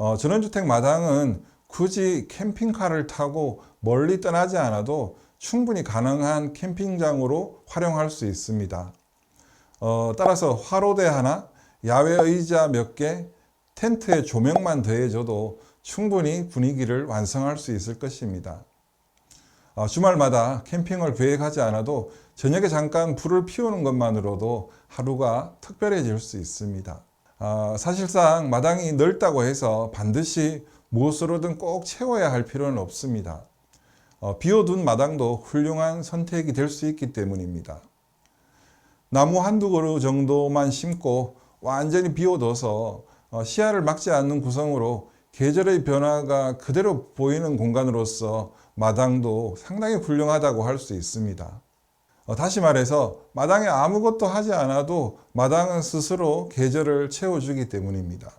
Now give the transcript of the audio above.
어, 전원주택 마당은 굳이 캠핑카를 타고 멀리 떠나지 않아도 충분히 가능한 캠핑장으로 활용할 수 있습니다. 어, 따라서 화로대 하나, 야외 의자 몇 개, 텐트에 조명만 더해줘도 충분히 분위기를 완성할 수 있을 것입니다. 어, 주말마다 캠핑을 계획하지 않아도 저녁에 잠깐 불을 피우는 것만으로도 하루가 특별해질 수 있습니다. 아, 사실상 마당이 넓다고 해서 반드시 무엇으로든 꼭 채워야 할 필요는 없습니다. 어, 비워둔 마당도 훌륭한 선택이 될 수 있기 때문입니다. 나무 한두 그루 정도만 심고 완전히 비워둬서 어, 시야를 막지 않는 구성으로 계절의 변화가 그대로 보이는 공간으로서 마당도 상당히 훌륭하다고 할 수 있습니다. 어, 다시 말해서 마당에 아무것도 하지 않아도 마당은 스스로 계절을 채워주기 때문입니다.